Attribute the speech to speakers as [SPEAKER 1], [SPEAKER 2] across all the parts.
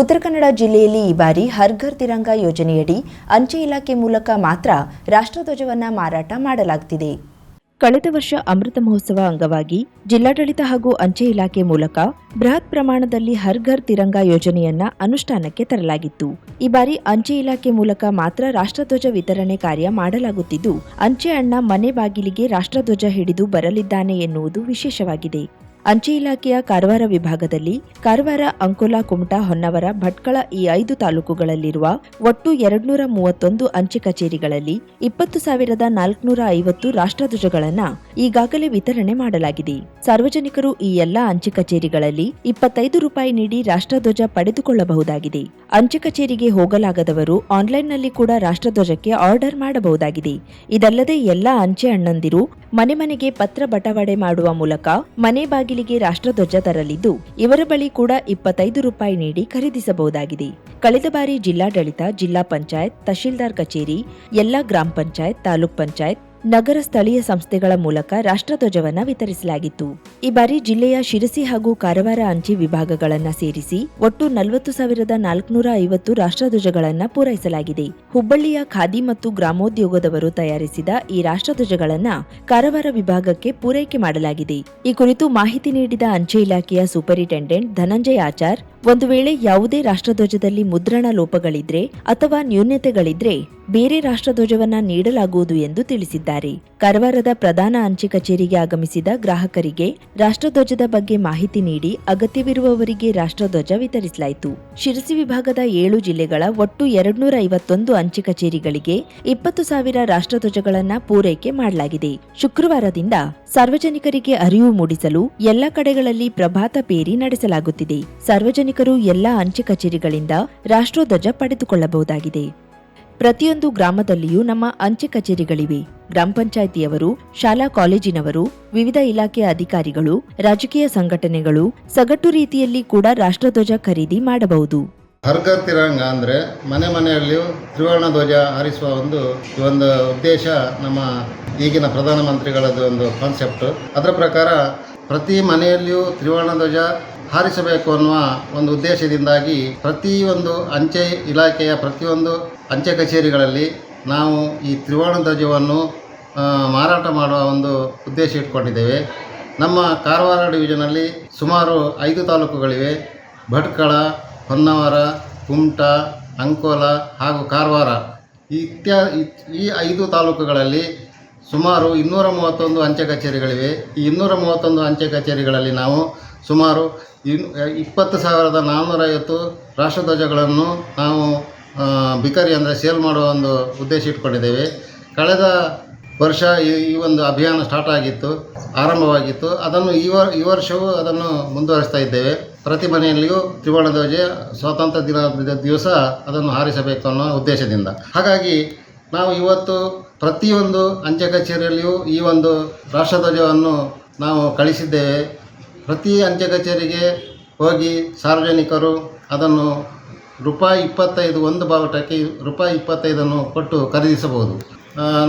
[SPEAKER 1] ಉತ್ತರ ಕನ್ನಡ ಜಿಲ್ಲೆಯಲ್ಲಿ ಈ ಬಾರಿ ಹರ್ ಘರ್ ತಿರಂಗ ಯೋಜನೆಯಡಿ ಅಂಚೆ ಇಲಾಖೆ ಮೂಲಕ ಮಾತ್ರ ರಾಷ್ಟ್ರಧ್ವಜವನ್ನು ಮಾರಾಟ ಮಾಡಲಾಗುತ್ತಿದೆ ಕಳೆದ ವರ್ಷ ಅಮೃತ ಮಹೋತ್ಸವ ಅಂಗವಾಗಿ ಜಿಲ್ಲಾಡಳಿತ ಹಾಗೂ ಅಂಚೆ ಇಲಾಖೆ ಮೂಲಕ ಬೃಹತ್ ಪ್ರಮಾಣದಲ್ಲಿ ಹರ್ ಘರ್ ತಿರಂಗ ಯೋಜನೆಯನ್ನ ಅನುಷ್ಠಾನಕ್ಕೆ ತರಲಾಗಿತ್ತು. ಈ ಬಾರಿ ಅಂಚೆ ಇಲಾಖೆ ಮೂಲಕ ಮಾತ್ರ ರಾಷ್ಟ್ರಧ್ವಜ ವಿತರಣೆ ಕಾರ್ಯ ಮಾಡಲಾಗುತ್ತಿದ್ದು, ಅಂಚೆ ಅಣ್ಣ ಮನೆ ಬಾಗಿಲಿಗೆ ರಾಷ್ಟ್ರಧ್ವಜ ಹಿಡಿದು ಬರಲಿದ್ದಾನೆ ಎನ್ನುವುದು ವಿಶೇಷವಾಗಿದೆ. ಅಂಚೆ ಇಲಾಖೆಯ ಕಾರವಾರ ವಿಭಾಗದಲ್ಲಿ ಕಾರವಾರ ಅಂಕೋಲಾ ಕುಮಟಾ ಹೊನ್ನವರ ಭಟ್ಕಳ ಈ ಐದು ತಾಲೂಕುಗಳಲ್ಲಿರುವ ಒಟ್ಟು ಎರಡ್ನೂರ ಮೂವತ್ತೊಂದು ಅಂಚೆ ಕಚೇರಿಗಳಲ್ಲಿ ಇಪ್ಪತ್ತು ಸಾವಿರದ ನಾಲ್ಕುನೂರ ಐವತ್ತು ರಾಷ್ಟ್ರಧ್ವಜಗಳನ್ನು ಈಗಾಗಲೇ ವಿತರಣೆ ಮಾಡಲಾಗಿದೆ. ಸಾರ್ವಜನಿಕರು ಈ ಎಲ್ಲಾ ಅಂಚೆ ಕಚೇರಿಗಳಲ್ಲಿ ಇಪ್ಪತ್ತೈದು ರೂಪಾಯಿ ನೀಡಿ ರಾಷ್ಟ್ರಧ್ವಜ ಪಡೆದುಕೊಳ್ಳಬಹುದಾಗಿದೆ. ಅಂಚೆ ಕಚೇರಿಗೆ ಹೋಗಲಾಗದವರು ಆನ್ಲೈನ್ನಲ್ಲಿ ಕೂಡ ರಾಷ್ಟ್ರಧ್ವಜಕ್ಕೆ ಆರ್ಡರ್ ಮಾಡಬಹುದಾಗಿದೆ. ಇದಲ್ಲದೆ ಎಲ್ಲಾ ಅಂಚೆ ಅಣ್ಣಂದಿರು ಮನೆ ಮನೆಗೆ ಪತ್ರ ಬಟವಾಡೆ ಮಾಡುವ ಮೂಲಕ ಮನೆ ಬಾಗಿಲಿಗೆ ರಾಷ್ಟ್ರಧ್ವಜ ತರಲಿದ್ದು, ಇವರ ಬಳಿ ಕೂಡ ಇಪ್ಪತ್ತೈದು ರೂಪಾಯಿ ನೀಡಿ ಖರೀದಿಸಬಹುದಾಗಿದೆ. ಕಳೆದ ಬಾರಿ ಜಿಲ್ಲಾಡಳಿತ, ಜಿಲ್ಲಾ ಪಂಚಾಯತ್, ತಹಶೀಲ್ದಾರ್ ಕಚೇರಿ, ಎಲ್ಲಾ ಗ್ರಾಮ ಪಂಚಾಯತ್, ತಾಲೂಕ್ ಪಂಚಾಯತ್ ನಗರ ಸ್ಥಳೀಯ ಸಂಸ್ಥೆಗಳ ಮೂಲಕ ರಾಷ್ಟ್ರಧ್ವಜವನ್ನ ವಿತರಿಸಲಾಗಿತ್ತು. ಈ ಬಾರಿ ಜಿಲ್ಲೆಯ ಶಿರಸಿ ಹಾಗೂ ಕಾರವಾರ ಅಂಚೆ ವಿಭಾಗಗಳನ್ನ ಸೇರಿಸಿ ಒಟ್ಟು ನಲವತ್ತು ಸಾವಿರದ ನಾಲ್ಕುನೂರ ಐವತ್ತು ರಾಷ್ಟ್ರಧ್ವಜಗಳನ್ನ ಪೂರೈಸಲಾಗಿದೆ. ಹುಬ್ಬಳ್ಳಿಯ ಖಾದಿ ಮತ್ತು ಗ್ರಾಮೋದ್ಯೋಗದವರು ತಯಾರಿಸಿದ ಈ ರಾಷ್ಟ್ರಧ್ವಜಗಳನ್ನ ಕಾರವಾರ ವಿಭಾಗಕ್ಕೆ ಪೂರೈಕೆ ಮಾಡಲಾಗಿದೆ. ಈ ಕುರಿತು ಮಾಹಿತಿ ನೀಡಿದ ಅಂಚೆ ಇಲಾಖೆಯ ಸೂಪರಿಂಟೆಂಡೆಂಟ್ ಧನಂಜಯ ಆಚಾರ್, ಒಂದು ವೇಳೆ ಯಾವುದೇ ರಾಷ್ಟ್ರಧ್ವಜದಲ್ಲಿ ಮುದ್ರಣ ಲೋಪಗಳಿದ್ರೆ ಅಥವಾ ನ್ಯೂನ್ಯತೆಗಳಿದ್ರೆ ಬೇರೆ ರಾಷ್ಟ್ರಧ್ವಜವನ್ನ ನೀಡಲಾಗುವುದು ಎಂದು ತಿಳಿಸಿದ್ದಾರೆ. ಕಾರವಾರದ ಪ್ರಧಾನ ಅಂಚೆ ಕಚೇರಿಗೆ ಆಗಮಿಸಿದ ಗ್ರಾಹಕರಿಗೆ ರಾಷ್ಟ್ರಧ್ವಜದ ಬಗ್ಗೆ ಮಾಹಿತಿ ನೀಡಿ ಅಗತ್ಯವಿರುವವರಿಗೆ ರಾಷ್ಟ್ರಧ್ವಜ ವಿತರಿಸಲಾಯಿತು. ಶಿರಸಿ ವಿಭಾಗದ ಏಳು ಜಿಲ್ಲೆಗಳ ಒಟ್ಟು ಎರಡ್ನೂರ ಐವತ್ತೊಂದು ಅಂಚೆ ಕಚೇರಿಗಳಿಗೆ ಇಪ್ಪತ್ತು ಸಾವಿರ ರಾಷ್ಟ್ರಧ್ವಜಗಳನ್ನ ಪೂರೈಕೆ ಮಾಡಲಾಗಿದೆ. ಶುಕ್ರವಾರದಿಂದ ಸಾರ್ವಜನಿಕರಿಗೆ ಅರಿವು ಮೂಡಿಸಲು ಎಲ್ಲ ಕಡೆಗಳಲ್ಲಿ ಪ್ರಭಾತ ಪೇರಿ ನಡೆಸಲಾಗುತ್ತಿದೆ. ಸಾರ್ವಜನಿಕರು ಎಲ್ಲ ಅಂಚೆ ಕಚೇರಿಗಳಿಂದ ರಾಷ್ಟ್ರಧ್ವಜ ಪಡೆದುಕೊಳ್ಳಬಹುದಾಗಿದೆ. ಪ್ರತಿಯೊಂದು ಗ್ರಾಮದಲ್ಲಿಯೂ ನಮ್ಮ ಅಂಚೆ ಕಚೇರಿಗಳಿವೆ. ಗ್ರಾಮ ಪಂಚಾಯಿತಿಯವರು, ಶಾಲಾ ಕಾಲೇಜಿನವರು, ವಿವಿಧ ಇಲಾಖೆಯ ಅಧಿಕಾರಿಗಳು, ರಾಜಕೀಯ ಸಂಘಟನೆಗಳು ಸಗಟು ರೀತಿಯಲ್ಲಿ ಕೂಡ ರಾಷ್ಟ್ರಧ್ವಜ ಖರೀದಿ ಮಾಡಬಹುದು.
[SPEAKER 2] ಹರ್ಗರ್ ತಿರಂಗ ಅಂದ್ರೆ ಮನೆ ಮನೆಯಲ್ಲಿಯೂ ತ್ರಿವರ್ಣ ಧ್ವಜ ಹಾರಿಸುವ ಒಂದು ಒಂದು ಉದ್ದೇಶ ನಮ್ಮ ಈಗಿನ ಪ್ರಧಾನಮಂತ್ರಿಗಳದ್ದು ಒಂದು ಕಾನ್ಸೆಪ್ಟ್ ಅದರ ಪ್ರಕಾರ ಪ್ರತಿ ಮನೆಯಲ್ಲಿಯೂ ತ್ರಿವರ್ಣ ಧ್ವಜ ಹಾರಿಸಬೇಕು ಅನ್ನುವ ಒಂದು ಉದ್ದೇಶದಿಂದಾಗಿ ಪ್ರತಿಯೊಂದು ಅಂಚೆ ಇಲಾಖೆಯ ಪ್ರತಿಯೊಂದು ಅಂಚೆ ಕಚೇರಿಗಳಲ್ಲಿ ನಾವು ಈ ತ್ರಿವರ್ಣ ಧ್ವಜವನ್ನು ಮಾರಾಟ ಮಾಡುವ ಒಂದು ಉದ್ದೇಶ ಇಟ್ಕೊಂಡಿದ್ದೇವೆ. ನಮ್ಮ ಕಾರವಾರ ಡಿವಿಷನಲ್ಲಿ ಸುಮಾರು ಐದು ತಾಲೂಕುಗಳಿವೆ. ಭಟ್ಕಳ, ಹೊನ್ನಾವರ, ಕುಮಟ, ಅಂಕೋಲ ಹಾಗೂ ಕಾರವಾರ. ಇತ್ಯಾ ಇತ್- ಈ ಐದು ತಾಲೂಕುಗಳಲ್ಲಿ ಸುಮಾರು ಇನ್ನೂರ ಮೂವತ್ತೊಂದು ಅಂಚೆ ಕಚೇರಿಗಳಿವೆ. ಈ ಇನ್ನೂರ ಮೂವತ್ತೊಂದು ಅಂಚೆ ಕಚೇರಿಗಳಲ್ಲಿ ನಾವು ಸುಮಾರು ಇನ್ ಇಪ್ಪತ್ತು ಸಾವಿರದ ನಾನ್ನೂರೈವತ್ತು ರಾಷ್ಟ್ರಧ್ವಜಗಳನ್ನು ನಾವು ಬಿಕರಿ ಅಂದರೆ ಸೇಲ್ ಮಾಡುವ ಒಂದು ಉದ್ದೇಶ ಇಟ್ಕೊಂಡಿದ್ದೇವೆ. ಕಳೆದ ವರ್ಷ ಈ ಈ ಒಂದು ಅಭಿಯಾನ ಸ್ಟಾರ್ಟ್ ಆಗಿತ್ತು, ಆರಂಭವಾಗಿತ್ತು. ಅದನ್ನು ಈ ವರ್, ಈ ವರ್ಷವೂ ಅದನ್ನು ಮುಂದುವರಿಸ್ತಾ ಇದ್ದೇವೆ. ಪ್ರತಿ ಮನೆಯಲ್ಲಿಯೂ ತ್ರಿವರ್ಣ ಧ್ವಜ, ಸ್ವಾತಂತ್ರ್ಯ ದಿನ ದಿವಸ ಅದನ್ನು ಹಾರಿಸಬೇಕು ಅನ್ನೋ ಉದ್ದೇಶದಿಂದ. ಹಾಗಾಗಿ ನಾವು ಇವತ್ತು ಪ್ರತಿಯೊಂದು ಅಂಚೆ ಕಚೇರಿಯಲ್ಲಿಯೂ ಈ ಒಂದು ರಾಷ್ಟ್ರಧ್ವಜವನ್ನು ನಾವು ಕಳಿಸಿದ್ದೇವೆ. ಪ್ರತಿ ಅಂಚೆ ಕಚೇರಿಗೆ ಹೋಗಿ ಸಾರ್ವಜನಿಕರು ಅದನ್ನು ರೂಪಾಯಿ ಇಪ್ಪತ್ತೈದು ಒಂದು ಬಾವುಟಕ್ಕೆ ರೂಪಾಯಿ ಇಪ್ಪತ್ತೈದನ್ನು ಕೊಟ್ಟು ಖರೀದಿಸಬಹುದು.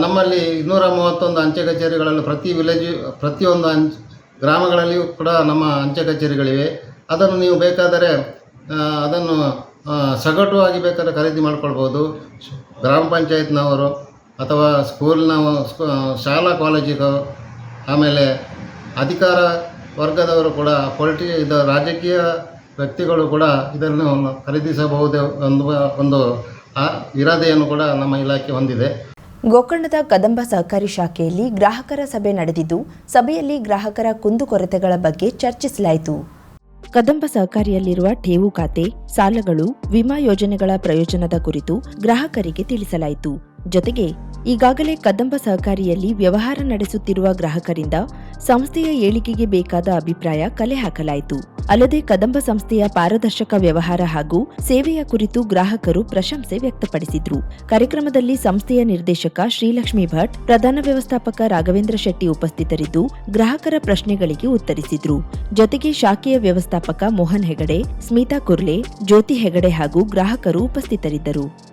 [SPEAKER 2] ನಮ್ಮಲ್ಲಿ ಇನ್ನೂರ ಮೂವತ್ತೊಂದು ಅಂಚೆ ಕಚೇರಿಗಳಲ್ಲಿ ಪ್ರತಿ ವಿಲೇಜ್, ಪ್ರತಿಯೊಂದು ಅಂಚ್, ಗ್ರಾಮಗಳಲ್ಲಿಯೂ ಕೂಡ ನಮ್ಮ ಅಂಚೆ ಕಚೇರಿಗಳಿವೆ. ಅದನ್ನು ನೀವು ಬೇಕಾದರೆ ಅದನ್ನು ಆ, ಆಗಿ ಬೇಕಾದ್ರೆ ಖರೀದಿ ಮಾಡ್ಕೊಳ್ಬೋದು. ಗ್ರಾಮ ಪಂಚಾಯತ್ನವರು ಅಥವಾ ಸ್ಕೂಲ್ನ ಸ್ಕೂ ಶಾಲಾ ಕಾಲೇಜಿಗೂ ಆಮೇಲೆ ಅಧಿಕಾರ ವರ್ಗದವರು ಕೂಡ ಪೊಲಿಟಿ ಇದು ರಾಜಕೀಯ ವ್ಯಕ್ತಿಗಳು ಕೂಡ ಇದನ್ನು ಖರೀದಿಸಬಹುದು ಒಂದು ಆ ಇರಾದೆಯನ್ನು ಕೂಡ ನಮ್ಮ ಇಲಾಖೆ ಹೊಂದಿದೆ.
[SPEAKER 1] ಗೋಕರ್ಣದ ಕದಂಬ ಸಹಕಾರಿ ಶಾಖೆಯಲ್ಲಿ ಗ್ರಾಹಕರ ಸಭೆ ನಡೆದಿದ್ದು ಸಭೆಯಲ್ಲಿ ಗ್ರಾಹಕರ ಕುಂದುಕೊರತೆಗಳ ಬಗ್ಗೆ ಚರ್ಚಿಸಲಾಯಿತು. ಕದಂಬ ಸಹಕಾರಿಯಲ್ಲಿರುವ ಠೇವು ಖಾತೆ ಸಾಲಗಳು ವಿಮಾ ಯೋಜನೆಗಳ ಪ್ರಯೋಜನದ ಕುರಿತು ಗ್ರಾಹಕರಿಗೆ ತಿಳಿಸಲಾಯಿತು. ಜೊತೆಗೆ ಈಗಾಗಲೇ ಕದಂಬ ಸಹಕಾರಿಯಲ್ಲಿ ವ್ಯವಹಾರ ನಡೆಸುತ್ತಿರುವ ಗ್ರಾಹಕರಿಂದ ಸಂಸ್ಥೆಯ ಏಳಿಗೆಗೆ ಬೇಕಾದ ಅಭಿಪ್ರಾಯ ಕಲೆ ಹಾಕಲಾಯಿತು. ಅಲ್ಲದೆ ಕದಂಬ ಸಂಸ್ಥೆಯ ಪಾರದರ್ಶಕ ವ್ಯವಹಾರ ಹಾಗೂ ಸೇವೆಯ ಕುರಿತು ಗ್ರಾಹಕರು ಪ್ರಶಂಸೆ ವ್ಯಕ್ತಪಡಿಸಿದ್ರು. ಕಾರ್ಯಕ್ರಮದಲ್ಲಿ ಸಂಸ್ಥೆಯ ನಿರ್ದೇಶಕ ಶ್ರೀಲಕ್ಷ್ಮಿ ಭಟ್, ಪ್ರಧಾನ ವ್ಯವಸ್ಥಾಪಕ ರಾಘವೇಂದ್ರ ಶೆಟ್ಟಿ ಉಪಸ್ಥಿತರಿದ್ದು ಗ್ರಾಹಕರ ಪ್ರಶ್ನೆಗಳಿಗೆ ಉತ್ತರಿಸಿದ್ರು. ಜೊತೆಗೆ ಶಾಖೆಯ ವ್ಯವಸ್ಥಾಪಕ ಮೋಹನ್ ಹೆಗಡೆ, ಸ್ಮಿತಾ ಕುರ್ಲೆ, ಜ್ಯೋತಿ ಹೆಗಡೆ ಹಾಗೂ ಗ್ರಾಹಕರು ಉಪಸ್ಥಿತರಿದ್ದರು.